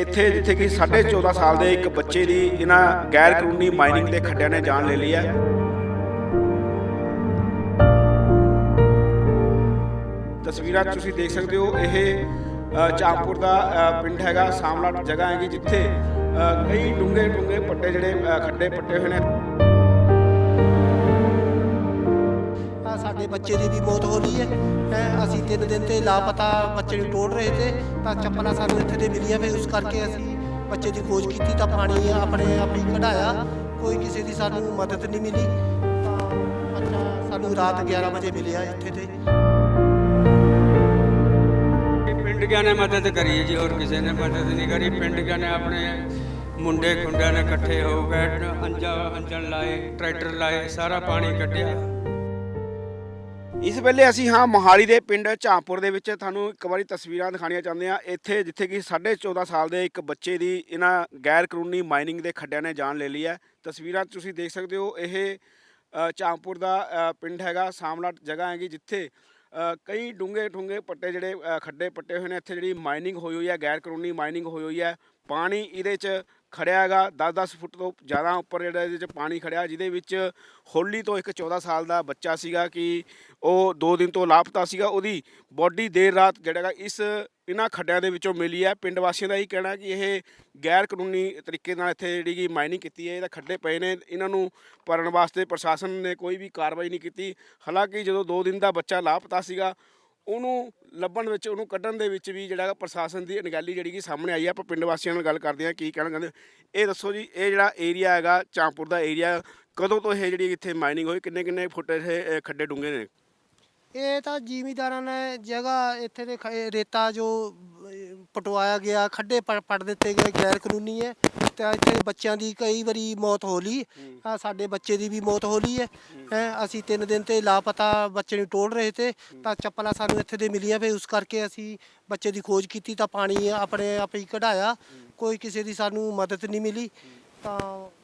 ਇੱਥੇ ਜਿੱਥੇ ਕਿ 14.5 ਸਾਲ ਦੇ ਇੱਕ ਬੱਚੇ ਦੀ ਇਹਨਾਂ ਗੈਰ ਕਾਨੂੰਨੀ ਮਾਈਨਿੰਗ ਦੇ ਖੱਡਿਆਂ ਨੇ ਜਾਨ ਲੈ ਲਈ ਹੈ। ਤਸਵੀਰਾਂ ਤੁਸੀਂ ਦੇਖ ਸਕਦੇ ਹੋ ਇਹ ਅ, ਚਾਂਪੁਰ ਦਾ ਅ, ਪਿੰਡ ਹੈਗਾ ਸਾਮਲਾਟ ਜਗ੍ਹਾ ਹੈਗੀ ਜਿੱਥੇ ਅ, ਕਈ ਡੂੰਘੇ ਡੂੰਘੇ ਪੱਟੇ ਜਿਹੜੇ ਖੱਡੇ ਪੱਟੇ ਹੋਏ ਨੇ। ਬੱਚੇ ਦੀ ਵੀ ਮੌਤ ਹੋ ਲਈ ਹੈ। ਹੈਂ, ਅਸੀਂ ਤਿੰਨ ਦਿਨ ਤੇ ਲਾਪਤਾ ਬੱਚੇ ਨੂੰ ਟੋੜ ਰਹੇ ਤੇ ਤਾਂ ਚੱਪਲਾਂ ਸਾਨੂੰ ਇੱਥੇ ਦੇ ਮਿਲੀਆਂ ਫਿਰ ਉਸ ਕਰਕੇ ਅਸੀਂ ਬੱਚੇ ਦੀ ਖੋਜ ਕੀਤੀ ਤਾਂ ਪਾਣੀ ਆਪਣੇ ਆਪ ਹੀ ਕਢਾਇਆ। ਕੋਈ ਕਿਸੇ ਦੀ ਸਾਨੂੰ ਮਦਦ ਨਹੀਂ ਮਿਲੀ। ਤਾਂ ਬੱਚਾ ਸਾਨੂੰ ਰਾਤ 11 ਵਜੇ ਮਿਲਿਆ ਇੱਥੇ ਤੇ। ਪਿੰਡ ਗਿਆ ਨੇ ਮਦਦ ਕਰੀ ਹੈ ਜੀ? ਹੋਰ ਕਿਸੇ ਨੇ ਮਦਦ ਨਹੀਂ ਕਰੀ। ਪਿੰਡ ਗਿਆ ਨੇ ਆਪਣੇ ਮੁੰਡੇ ਖੁੰਡਿਆਂ ਨੇ ਇਕੱਠੇ ਹੋ ਕੇ ਅੰਜਾ ਅੰਜਣ ਲਾਏ ਟਰੈਕਟਰ ਲਾਏ ਸਾਰਾ ਪਾਣੀ ਕੱਢਿਆ। ਇਸ ਵੇਲੇ ਅਸੀਂ ਹਾਂ ਮੋਹਾਲੀ ਦੇ ਪਿੰਡ ਝਾਂਪੁਰ ਦੇ ਵਿੱਚ। ਤੁਹਾਨੂੰ ਇੱਕ ਵਾਰੀ ਤਸਵੀਰਾਂ ਦਿਖਾਣੀਆਂ ਚਾਹੁੰਦੇ ਹਾਂ। ਇੱਥੇ ਜਿੱਥੇ ਕਿ 14.5 ਸਾਲ ਦੇ ਇੱਕ ਬੱਚੇ ਦੀ ਇਹਨਾਂ ਗੈਰ ਕਾਨੂੰਨੀ ਮਾਈਨਿੰਗ ਦੇ ਖੱਡਿਆਂ ਨੇ ਜਾਨ ਲੈ ਲਈ ਹੈ। ਤਸਵੀਰਾਂ ਤੁਸੀਂ ਦੇਖ ਸਕਦੇ ਹੋ। ਇਹ ਅ, ਝਾਂਪੁਰ ਦਾ ਪਿੰਡ ਹੈਗਾ ਸਾਮਲਾਟ ਜਗ੍ਹਾ ਹੈਗੀ ਜਿੱਥੇ ਕਈ ਡੂੰਘੇ ਠੁੰਗੇ ਪੱਟੇ ਜਿਹੜੇ ਖੱਡੇ ਪੱਟੇ ਹੋਏ ਨੇ। ਇੱਥੇ ਜਿਹੜੀ ਮਾਈਨਿੰਗ ਹੋਈ ਹੋਈ ਹੈ ਗੈਰ ਕਾਨੂੰਨੀ ਮਾਈਨਿੰਗ ਹੋਈ ਹੋਈ ਹੈ। ਪਾਣੀ ਇਹਦੇ 'ਚ ਖੜਿਆ ਹੈਗਾ 10-10 ਫੁੱਟ ਤੋਂ ਜ਼ਿਆਦਾ ਉੱਪਰ ਜਿਹੜਾ ਇਹਦੇ 'ਚ ਪਾਣੀ ਖੜਿਆ, ਜਿਹਦੇ ਵਿੱਚ ਹੋਲੀ ਤੋਂ ਇੱਕ 14 ਸਾਲ ਦਾ ਬੱਚਾ ਸੀਗਾ ਕਿ ਉਹ 2 ਦਿਨ ਤੋਂ ਲਾਪਤਾ ਸੀਗਾ, ਉਹਦੀ ਬੋਡੀ ਦੇਰ ਰਾਤ ਜਿਹੜਾ ਹੈਗਾ ਇਸ ਇਹਨਾਂ ਖੱਡਿਆਂ ਦੇ ਵਿੱਚੋਂ ਮਿਲੀ ਹੈ। ਪਿੰਡ ਵਾਸੀਆਂ ਦਾ ਇਹ ਕਹਿਣਾ ਕਿ ਇਹ ਗੈਰ ਕਾਨੂੰਨੀ ਤਰੀਕੇ ਨਾਲ ਇੱਥੇ ਜਿਹੜੀ ਕਿ ਮਾਈਨਿੰਗ ਕੀਤੀ ਹੈ, ਇਹਦਾ ਖੱਡੇ ਪਏ ਨੇ, ਇਹਨਾਂ ਨੂੰ ਭਰਨ ਵਾਸਤੇ ਪ੍ਰਸ਼ਾਸਨ ਨੇ ਕੋਈ ਵੀ ਕਾਰਵਾਈ ਨਹੀਂ ਕੀਤੀ। ਹਾਲਾਂਕਿ ਜਦੋਂ 2 ਦਿਨ ਦਾ ਬੱਚਾ ਲਾਪਤਾ ਸੀਗਾ ਉਹਨੂੰ ਲੱਭਣ ਵਿੱਚ ਉਹਨੂੰ ਕੱਢਣ ਦੇ ਵਿੱਚ ਵੀ ਜਿਹੜਾ ਪ੍ਰਸ਼ਾਸਨ ਦੀ ਅਣਗਹਿਲੀ ਜਿਹੜੀ ਕਿ ਸਾਹਮਣੇ ਆਈ ਹੈ ਆਪਾਂ ਪਿੰਡ ਵਾਸੀਆਂ ਨਾਲ ਗੱਲ ਕਰਦੇ ਹਾਂ ਕੀ ਕਹਿਣਾ ਚਾਹੁੰਦੇ ਇਹ ਦੱਸੋ ਜੀ ਇਹ ਜਿਹੜਾ ਏਰੀਆ ਹੈਗਾ ਚਾਂਪੁਰ ਦਾ ਏਰੀਆ ਕਦੋਂ ਤੋਂ ਇਹ ਜਿਹੜੀ ਇੱਥੇ ਮਾਈਨਿੰਗ ਹੋਈ ਕਿੰਨੇ ਕਿੰਨੇ ਫੁੱਟ ਇਹ ਖੱਡੇ ਡੂੰਘੇ ਨੇ? ਇਹ ਤਾਂ ਜ਼ਿਮੀਦਾਰਾਂ ਨੇ ਜਗ੍ਹਾ ਇੱਥੇ ਦੇ ਖ- ਇਹ ਰੇਤਾ ਜੋ ਅਹ, ਪਟਵਾਇਆ ਗਿਆ ਖੱਡੇ ਪ- ਪੱਟ ਦਿੱਤੇ ਗਏ ਗੈਰ ਕਾਨੂੰਨੀ ਹੈ। ਤੇ ਇੱਥੇ ਬੱਚਿਆਂ ਦੀ ਕਈ ਵਾਰੀ ਮੌਤ ਹੋ ਲਈ ਆ ਸਾਡੇ ਬੱਚੇ ਦੀ ਵੀ ਮੌਤ ਹੋ ਲਈ ਹੈ। ਹੈਂ, ਅਸੀਂ ਤਿੰਨ ਦਿਨ ਤੇ ਲਾਪਤਾ ਬੱਚੇ ਨੂੰ ਟੋੜ ਰਹੇ ਤੇ ਤਾਂ ਚੱਪਲਾਂ ਸਾਨੂੰ ਇੱਥੇ ਦੇ ਮਿਲੀਆਂ ਫਿਰ ਉਸ ਕਰਕੇ ਅਸੀਂ ਬੱਚੇ ਦੀ ਖੋਜ ਕੀਤੀ ਤਾਂ ਪਾਣੀ ਆਪਣੇ ਆਪ ਹੀ ਕਢਾਇਆ। ਕੋਈ ਕਿਸੇ ਦੀ ਸਾਨੂੰ ਮਦਦ ਨਹੀਂ ਮਿਲੀ ਤਾਂ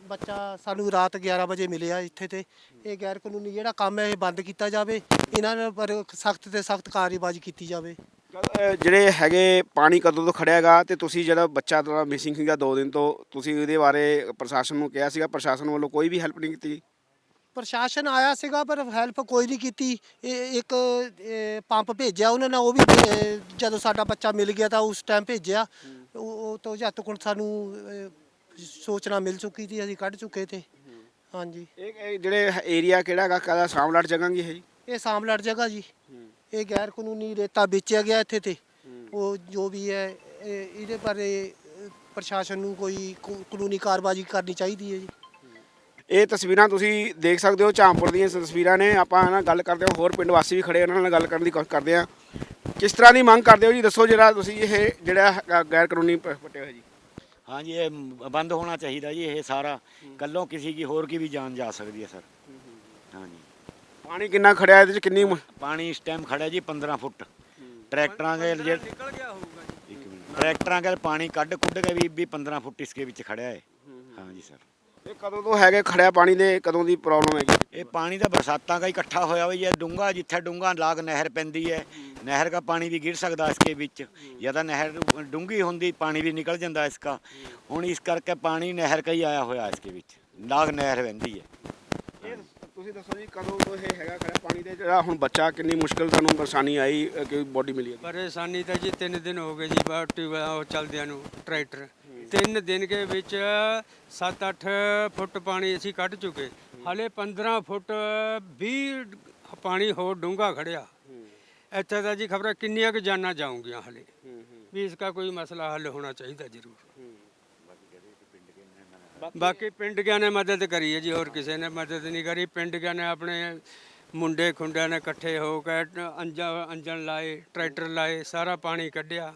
ਬੱਚਾ ਸਾਨੂੰ ਰਾਤ 11 ਵਜੇ ਮਿਲਿਆ ਇੱਥੇ ਤੇ। ਇਹ ਗੈਰ ਕਾਨੂੰਨੀ ਜਿਹੜਾ ਕੰਮ ਹੈ ਇਹ ਬੰਦ ਕੀਤਾ ਜਾਵੇ। ਇਹਨਾਂ ਪਰ ਸਖਤ ਤੇ ਸਖਤ ਕਾਰਵਾਈ ਕੀਤੀ ਜਾਵੇ। ਜਿਹੜੇ ਹੈਗੇ ਪਾਣੀ ਕਦੋਂ ਤੋਂ ਖੜਿਆ ਹੈਗਾ ਤੇ ਤੁਸੀਂ ਜਿਹੜਾ ਬੱਚਾ ਤੁਹਾਡਾ ਮਿਸਿੰਗ ਸੀਗਾ 2 ਦਿਨ ਤੋਂ ਤੁਸੀਂ ਇਹਦੇ ਬਾਰੇ ਪ੍ਰਸ਼ਾਸਨ ਨੂੰ ਕਿਹਾ ਸੀਗਾ ਪ੍ਰਸ਼ਾਸਨ ਵੱਲੋਂ ਕੋਈ ਵੀ ਹੈਲਪ ਨਹੀਂ ਕੀਤੀ? ਪ੍ਰਸ਼ਾਸਨ ਆਇਆ ਸੀਗਾ ਪਰ ਹੈਲਪ ਕੋਈ ਨਹੀਂ ਕੀਤੀ। ਇਹ ਇੱਕ ਪੰਪ ਭੇਜਿਆ ਉਹਨਾਂ ਨੇ ਉਹ ਵੀ ਜਦੋਂ ਸਾਡਾ ਬੱਚਾ ਮਿਲ ਗਿਆ ਤਾਂ ਉਸ ਟਾਈਮ ਭੇਜਿਆ। ਉਹ ਤੋਂ ਜਦ ਤੱਕ ਸਾਨੂੰ ਸੂਚਨਾ ਮਿਲ ਚੁੱਕੀ ਸੀ ਅਸੀਂ ਕੱਢ ਚੁੱਕੇ ਤੇ। ਹਾਂਜੀ। ਇਹ ਜਿਹੜੇ ਏਰੀਆ ਕਿਹੜਾ ਹੈਗਾ? ਕਾਹਦਾ ਸਾਮਲਾਟ ਜਗ੍ਹਾ ਕੀ ਹੈ ਜੀ ਇਹ ਸਾਮਲੜ ਜਗ੍ਹਾ ਜੀ। ਇਹ ਗੈਰ ਕਾਨੂੰਨੀ ਰੇਤਾ ਵੇਚਿਆ ਗਿਆ ਇੱਥੇ ਤੇ। ਉਹ ਜੋ ਵੀ ਹੈ ਇਹ- ਇਹਦੇ ਬਾਰੇ ਪ੍ਰਸ਼ਾਸਨ ਨੂੰ ਕੋਈ ਕੂ- ਕਾਨੂੰਨੀ ਕਾਰਵਾਈ ਕਰਨੀ ਚਾਹੀਦੀ ਹੈ ਜੀ। ਇਹ ਤਸਵੀਰਾਂ ਤੁਸੀਂ ਦੇਖ ਸਕਦੇ ਹੋ ਝਾਂਪੁਰ ਦੀਆਂ ਤਸਵੀਰਾਂ ਨੇ। ਆਪਾਂ ਨਾਲ ਗੱਲ ਕਰਦੇ ਹਾਂ ਹੋਰ ਪਿੰਡ ਵਾਸੀ ਵੀ ਖੜੇ ਉਹਨਾਂ ਨਾਲ ਗੱਲ ਕਰਨ ਦੀ ਕੋਸ਼ਿਸ਼ ਕਰਦੇ ਹਾਂ। ਕਿਸ ਤਰ੍ਹਾਂ ਦੀ ਮੰਗ ਕਰਦੇ ਹੋ ਜੀ? ਦੱਸੋ ਜਿਹੜਾ ਤੁਸੀਂ ਇਹ ਜਿਹੜਾ ਹੈਗਾ ਗੈਰ ਕਾਨੂੰਨੀ ਪ- ਪੱਟੇ ਹੋਏ ਜੀ। ਹਾਂਜੀ ਇਹ ਮ- ਬੰਦ ਹੋਣਾ ਚਾਹੀਦਾ ਜੀ ਇਹ ਸਾਰਾ। ਕੱਲੋਂ ਕਿਸੇ ਕੀ ਹੋਰ ਕੀ ਵੀ ਜਾਨ ਜਾ ਸਕਦੀ ਹੈ ਸਰ। ਹਾਂਜੀ ਪਾਣੀ ਕਿੰਨਾ ਖੜਿਆ ਇਹਦੇ ਚ ਕਿੰਨੀ ਮ- ਪਾਣੀ ਇਸ ਟਾਈਮ ਖੜਾ ਜੀ 15 ਫੁੱਟ। ਟਰੈਕਟਰਾਂ ਦੇ ਜੇ ਨਿਕਲ ਗਿਆ ਹੋਊਗਾ ਜੀ। ਇੱਕ ਮਿੰਟ। ਟਰੈਕਟਰਾਂ ਦੇ ਪਾਣੀ ਕੱਢ ਕੁੱਢ ਕੇ ਵੀ ਵੀ 15 ਫੁੱਟ ਇਸਕੇ ਵਿੱਚ ਖੜਿਆ ਹੈ। ਹਾਂਜੀ ਸਰ। ਇਹ ਕਦੋਂ ਤੋਂ ਹੈਗੇ ਖੜਿਆ ਪਾਣੀ ਦੇ? ਕਦੋਂ ਦੀ ਪ੍ਰੋਬਲਮ ਹੈਗੀ? ਇਹ ਪਾਣੀ ਤਾਂ ਬਰਸਾਤਾਂ ਦਾ ਹੀ ਇਕੱਠਾ ਹੋਇਆ ਹੋਈ ਹੈ ਡੂੰਗਾ ਜਿੱਥੇ ਡੂੰਗਾ ਲਾਗ ਨਹਿਰ ਪੈਂਦੀ ਹੈ ਨਹਿਰ ਦਾ ਪਾਣੀ ਵੀ ਗਿਰ ਸਕਦਾ ਇਸਕੇ ਵਿੱਚ। ਜਾਂ ਤਾਂ ਨਹਿਰ ਡੂੰਗੀ ਹੁੰਦੀ ਪਾਣੀ ਵੀ ਨਿਕਲ ਜਾਂਦਾ ਇਸਕਾ। ਹੁਣ ਇਸ ਕਰਕੇ ਪਾਣੀ ਨਹਿਰ ही ਆਇਆ ਹੋਇਆ ਇਸਕੇ ਵਿੱਚ। ਲਾਗ ਨਹਿਰ ਵਹਿੰਦੀ ਹੈ। ਤੁਸੀਂ ਦੱਸੋ ਜੀ ਕਦੋਂ ਤੋਂ ਇਹ ਹੈਗਾ ਖੜਿਆ ਪਾਣੀ ਦੇ ਜਿਹੜਾ ਹੁਣ ਬੱਚਾ ਕਿੰਨੀ ਮੁਸ਼ਕਲ ਤੁਹਾਨੂੰ ਪਰੇਸ਼ਾਨੀ ਆਈ ਅ, ਕਿ ਬੋਡੀ ਮਿਲੀ ਹੈ ਪਰੇਸ਼ਾਨੀ ਤਾਂ ਜੀ ਤਿੰਨ ਦਿਨ ਹੋ ਗਏ ਜੀ ਬਾਟੀ ਉਹ ਚਲਦਿਆਂ ਨੂੰ ਟਰੈਕਟਰ। ਤਿੰਨ ਦਿਨ ਦੇ ਵਿੱਚ 7-8 ਫੁੱਟ ਪਾਣੀ ਅਸੀਂ ਕੱਢ ਚੁੱਕੇ। ਹਲੇ 15 ਫੁੱਟ 20 ਪਾਣੀ ਹੋਰ ਡੂੰਘਾ ਖੜਿਆ। ਇੱਥੇ ਤਾਂ ਜੀ ਖਬਰਾਂ ਕਿੰਨੀਆਂ ਕੁ ਜਾਨਾਂ ਜਾਊਂਗੀਆਂ ਹਲੇ। ਵੀ ਇਸ ਦਾ ਕੋਈ ਮਸਲਾ ਹੱਲ ਹੋਣਾ ਚਾਹੀਦਾ ਜ਼ਰੂਰ। ਬਾਕੀ ਪਿੰਡ ਗਿਆ ਨੇ ਮਦਦ ਕਰੀ ਹੈ ਜੀ ਹੋਰ ਕਿਸੇ ਨੇ ਮਦਦ ਨਹੀਂ ਕਰੀ। ਪਿੰਡ ਗਿਆ ਨੇ ਆਪਣੇ ਮੁੰਡੇ ਖੁੰਡਿਆਂ ਨੇ ਇਕੱਠੇ ਹੋ ਕੇ ਅੰਜਾ ਅੰਜਣ ਲਾਏ ਟਰੈਕਟਰ ਲਾਏ ਸਾਰਾ ਪਾਣੀ ਕੱਢਿਆ।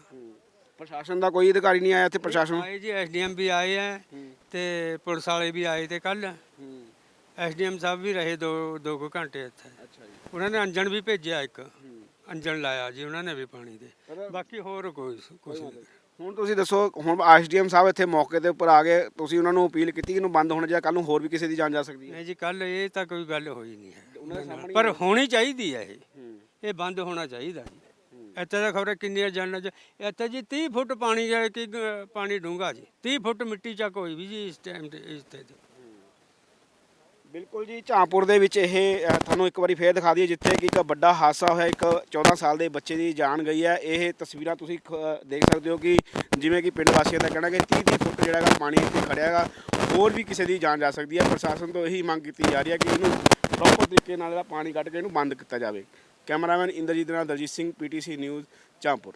ਪ੍ਰਸ਼ਾਸਨ ਦਾ ਕੋਈ ਅਧਿਕਾਰੀ ਨਹੀਂ ਆਇਆ ਇੱਥੇ ਪ੍ਰਸ਼ਾਸਨ? ਆਏ ਜੀ ਐਸਡੀਐਮ ਵੀ ਆਏ ਹੈ ਤੇ ਪੁਲਿਸ ਵਾਲੇ ਵੀ ਆਏ ਤੇ ਕੱਲ ਐਸਡੀਐਮ ਸਾਹਿਬ ਵੀ ਰਹੇ ਦੋ ਦੋ ਕੁ ਘੰਟੇ ਇੱਥੇ। ਅੱਛਾ ਜੀ। ਉਹਨਾਂ ਨੇ ਅੰਜਣ ਵੀ ਭੇਜਿਆ ਇੱਕ। ਅੰਜਣ ਲਾਇਆ ਜੀ ਉਹਨਾਂ ਨੇ ਵੀ ਪਾਣੀ ਦੇ। ਬਾਕੀ ਹੋਰ ਕੋਈ ਕੁਝ ਨਹੀਂ। ਹੁਣ ਤੁਸੀਂ ਦੱਸੋ ਹੁਣ ਐਸਡੀਐਮ ਸਾਹਿਬ ਇੱਥੇ ਮੌਕੇ ਦੇ ਉੱਪਰ ਆ ਗਏ ਤੁਸੀਂ ਉਹਨਾਂ ਨੂੰ ਅਪੀਲ ਕੀਤੀ ਕਿ ਇਹਨੂੰ ਬੰਦ ਹੋਣਾ ਚਾਹੀਦਾ ਕੱਲ ਨੂੰ ਹੋਰ ਵੀ ਕਿਸੇ ਦੀ ਜਾਨ ਜਾ ਸਕਦੀ ਹੈ? ਨਹੀਂ ਜੀ ਕੱਲ ਇਹ ਤਾਂ ਕੋਈ ਗੱਲ ਹੋਈ ਨਹੀਂ ਦੇ ਹੈ ਪਰ ਹੋਣੀ ਚਾਹੀਦੀ ਹੈ ਇਹ। ਇਹ ਬੰਦ ਹੋਣਾ ਚਾਹੀਦਾ ਜੀ। ਇੱਥੇ ਤਾਂ ਖਬਰ ਕਿੰਨੀਆਂ ਜਾਨਾਂ ਚ ਇੱਥੇ ਜੀ 30 ਫੁੱਟ ਪਾਣੀ ਹੈ ਕਿ ਪਾਣੀ ਡੂੰਘਾ ਜੀ। 30 ਫੁੱਟ ਮਿੱਟੀ ਚੱਕ ਹੋਈ ਵੀ ਜੀ ਇਸ ਟਾਈਮ ਤੇ ਇਸ ਤੇ। ਬਿਲਕੁਲ ਜੀ ਝਾਂਪੁਰ ਦੇ ਵਿੱਚ ਇਹ ਅ, ਤੁਹਾਨੂੰ ਇੱਕ ਵਾਰੀ ਫੇਰ ਦਿਖਾ ਦਈਏ ਜਿੱਥੇ ਕਿ ਇੱਕ ਵੱਡਾ ਹਾਦਸਾ ਹੋਇਆ ਇੱਕ 14 ਸਾਲ ਦੇ ਬੱਚੇ ਦੀ ਜਾਨ ਗਈ ਹੈ। ਇਹ ਤਸਵੀਰਾਂ ਤੁਸੀਂ ਖ- ਦੇਖ ਸਕਦੇ ਹੋ ਕਿ ਜਿਵੇਂ ਕਿ ਪਿੰਡ ਵਾਸੀਆਂ ਦਾ ਕਹਿਣਾ ਕਿ 30 30 ਫੁੱਟ ਜਿਹੜਾ ਹੈਗਾ ਪਾਣੀ ਇੱਥੇ ਖੜਿਆ ਹੈਗਾ। ਹੋਰ ਵੀ ਕਿਸੇ ਦੀ ਜਾਨ ਜਾ ਸਕਦੀ ਹੈ। ਪ੍ਰਸ਼ਾਸਨ ਤੋਂ ਇਹੀ ਮੰਗ ਕੀਤੀ ਜਾ ਰਹੀ ਹੈ ਕਿ ਇਹਨੂੰ ਪ੍ਰੋਪਰ ਤਰੀਕੇ ਨਾਲ ਜਿਹੜਾ ਪਾਣੀ ਕੱਢ ਕੇ ਇਹਨੂੰ ਬੰਦ ਕੀਤਾ ਜਾਵੇ। ਕੈਮਰਾਮੈਨ ਇੰਦਰਜੀਤ ਦੇ ਨਾਲ ਦਲਜੀਤ ਸਿੰਘ ਪੀਟੀਸੀ ਨਿਊਜ਼ ਝਾਂਪੁਰ।